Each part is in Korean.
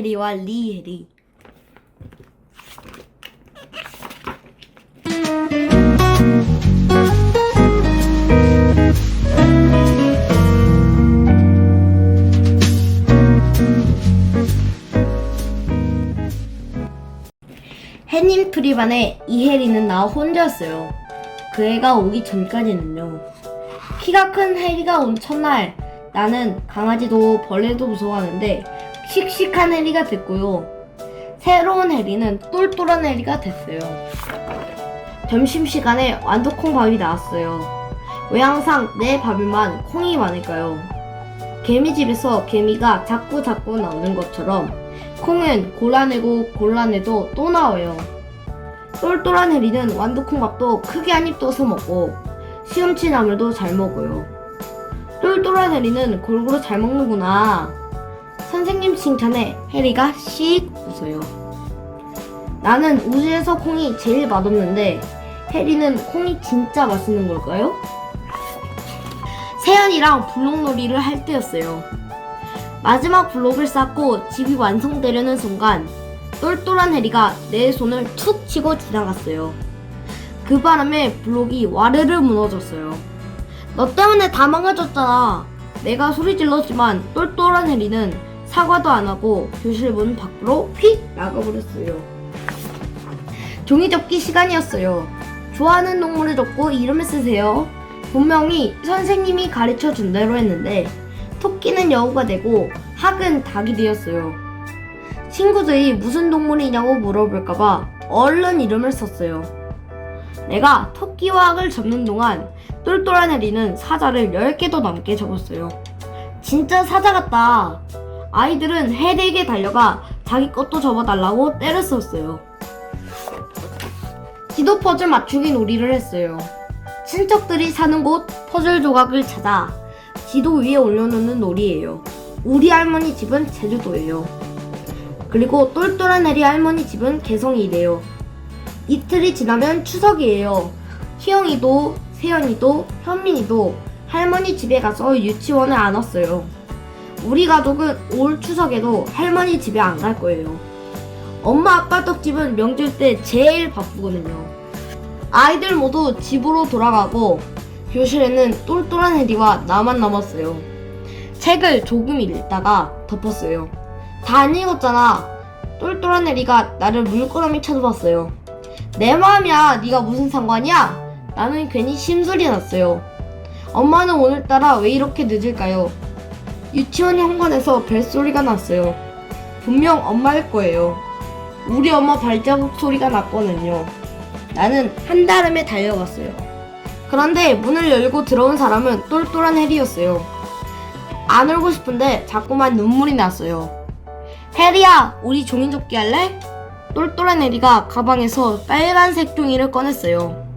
해리와 리 해리. 해님 프리반에 이혜리는 나 혼자였어요. 그 애가 오기 전까지는요. 키가 큰 해리가 온 첫날 나는 강아지도 벌레도 무서워하는데 씩씩한 해리가 됐고요. 새로운 해리는 똘똘한 해리가 됐어요. 점심시간에 완두콩밥이 나왔어요. 왜 항상 내 밥에만 콩이 많을까요? 개미집에서 개미가 자꾸 자꾸 나오는 것처럼 콩은 골라내고 골라내도 또 나와요. 똘똘한 해리는 완두콩밥도 크게 한 입 떠서 먹고 시금치 나물도 잘 먹어요. 똘똘한 해리는 골고루 잘 먹는구나. 선생님 칭찬에 해리가 씩 웃어요. 나는 우주에서 콩이 제일 맛없는데 해리는 콩이 진짜 맛있는 걸까요? 세연이랑 블록놀이를 할 때였어요. 마지막 블록을 쌓고 집이 완성되려는 순간 똘똘한 해리가 내 손을 툭 치고 지나갔어요. 그 바람에 블록이 와르르 무너졌어요. 너 때문에 다 망가졌잖아. 내가 소리 질렀지만 똘똘한 해리는 사과도 안 하고 교실 문 밖으로 휙 나가버렸어요. 종이 접기 시간이었어요. 좋아하는 동물을 적고 이름을 쓰세요. 분명히 선생님이 가르쳐 준 대로 했는데 토끼는 여우가 되고 학은 닭이 되었어요. 친구들이 무슨 동물이냐고 물어볼까봐 얼른 이름을 썼어요. 내가 토끼와 학을 접는 동안 똘똘한 해리는 사자를 10개도 넘게 접었어요. 진짜 사자 같다. 아이들은 해리에게 달려가 자기 것도 접어달라고 때를 썼어요. 지도 퍼즐 맞추기 놀이를 했어요. 친척들이 사는 곳 퍼즐 조각을 찾아 지도 위에 올려놓는 놀이예요. 우리 할머니 집은 제주도예요. 그리고 똘똘한 해리 할머니 집은 개성이래요. 이틀이 지나면 추석이에요. 희영이도, 세연이도, 현민이도 할머니 집에 가서 유치원을 안 왔어요. 우리 가족은 올 추석에도 할머니 집에 안 갈 거예요. 엄마 아빠 떡집은 명절 때 제일 바쁘거든요. 아이들 모두 집으로 돌아가고 교실에는 똘똘한 해리와 나만 남았어요. 책을 조금 읽다가 덮었어요. 다 안 읽었잖아. 똘똘한 해리가 나를 물끄러미 쳐다봤어요. 내 마음이야. 네가 무슨 상관이야? 나는 괜히 심술이 났어요. 엄마는 오늘따라 왜 이렇게 늦을까요? 유치원 현관에서 벨소리가 났어요. 분명 엄마일 거예요. 우리 엄마 발자국 소리가 났거든요. 나는 한달음에 달려갔어요. 그런데 문을 열고 들어온 사람은 똘똘한 해리였어요. 안 울고 싶은데 자꾸만 눈물이 났어요. 해리야, 우리 종이접기 할래? 똘똘한 해리가 가방에서 빨간색 종이를 꺼냈어요.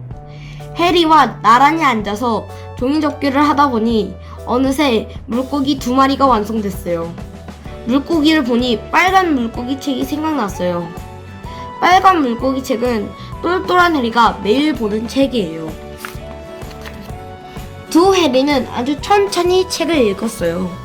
해리와 나란히 앉아서 종이접기를 하다 보니 어느새 물고기 두 마리가 완성됐어요. 물고기를 보니 빨간 물고기 책이 생각났어요. 빨간 물고기 책은 똘똘한 해리가 매일 보는 책이에요. 두 해리는 아주 천천히 책을 읽었어요.